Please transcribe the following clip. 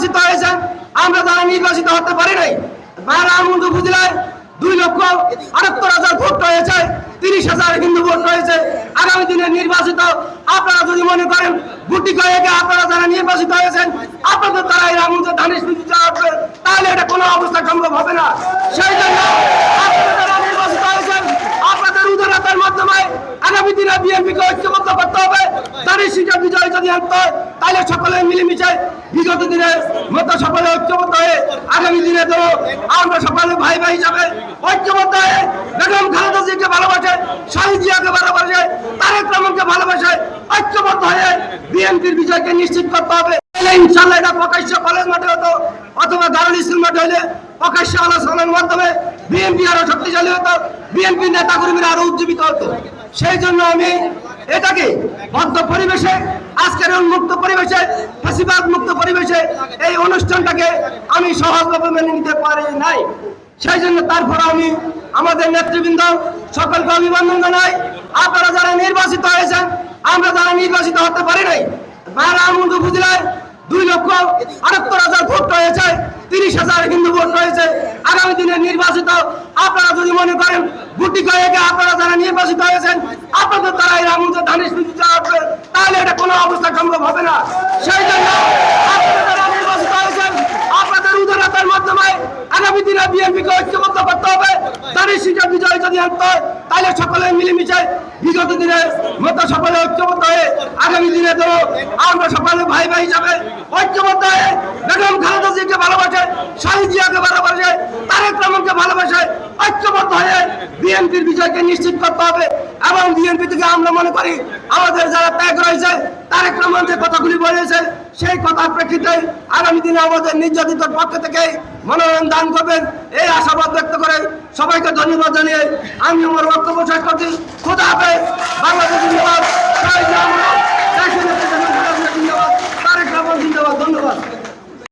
নির্বাচিত হয়েছেন আমরা যারা নির্বাচিত হতে পারি নাই বারামুন্দ উপজেলায় দুই লক্ষ আটাত্তর হাজার ভোট রয়েছে, তিরিশ হাজার হিন্দু ভোট রয়েছে। আগামী দিনে নির্বাচিত, আপনারা যদি মনে করেন, গুটি কয়েকে আপনারা যারা নির্বাচিত হয়েছেন, আপনাদের তারা এই ধানের তাহলে এটা কোনো অবস্থা সম্ভব হবে না। সেই জন্য আপনারা যারা নির্বাচিত হয়েছেন আপনাদের উদারতার মাধ্যমে আগামী দিনে বিএনপিকে ঐক্যবদ্ধ করতে হবে। তারই সিটে বিজয় যদি আনতে, তাহলে সকলে মিলেমিশে বিগত দিনে মতো সকলে ঐক্যবদ্ধ হয়ে আগামী দিনে তো আমরা সকলে ভাই ভাই হিসাবে ঐক্যবদ্ধ হয়ে বেগম খালেদা জিয়াকে ভালোবাসে, শহীদ জিয়াকে ভালোবাসে, তারেক রহমানকে ভালোবাসে, ঐক্যবদ্ধ হয়ে বিএনপির বিজয়কে নিশ্চিত করতে হবে। ইনশাল্লাহ এটা প্রকাশ্য কলেজ মাঠে হতো অথবা দারুল স্কুল মাঠে হলে প্রকাশ্য আলোচনার মাধ্যমে বিএনপি আরও শক্তিশালী হতো, বিএনপি নেতা কর্মীরা আরও উজ্জীবিত হতো। সেই জন্য আমি এটাকে বদ্ধ পরিবেশে, আজকের উন্মুক্ত পরিবেশে ফাঁসিবাদ মুক্ত পরিবেশে এই অনুষ্ঠানটাকে আমি সহজভাবে মেনে নিতে পারি নাই। সেই জন্য তারপর আমি আমাদের নেতৃবৃন্দ সকলকে অভিনন্দন জানাই। আপনারা যারা নির্বাচিত হয়েছেন, আমরা যারা নির্বাচিত হতে পারি নাই বারামুন্দ উপজেলায় দুই লক্ষ আটাত্তর হাজার ভোট রয়েছে, তিরিশ হাজার হিন্দু ভোট রয়েছে। আগামী দিনে নির্বাচিত আপনারা মনে করেন গুটি কয়েকে আপনারা যারা নির্বাচিত হয়েছেন আপনাদের দ্বারা এই রামুন্দের ধানের তাহলে এটা কোনো অবস্থা সম্ভব হবে না। সেই জন্য দিনে ঐক্যবদ্ধ হয়, মতো সকলে হয়ে আগামী দিনে সকলে ভাই ভাই ভালোবাসে তারেক রহমানকে ভালোবাসে ঐক্যবদ্ধ হয়ে বিএনপির বিজয়কে নিশ্চিত করতে হবে এবং বিএনপি থেকে আমরা মনে করি আমাদের যারা ত্যাগ রয়েছে, তারেক রহমান যে কথাগুলি বলেছে, সেই কথার প্রেক্ষিতে আগামী দিনে আমাদের নির্যাতিত পক্ষ থেকে মনোনয়ন দান করবেন। এই আশাবাদ ব্যক্ত করে সবাইকে ধন্যবাদ জানিয়ে আমি আমার বক্তব্য শেষ করছি। খোদা হাফেজ।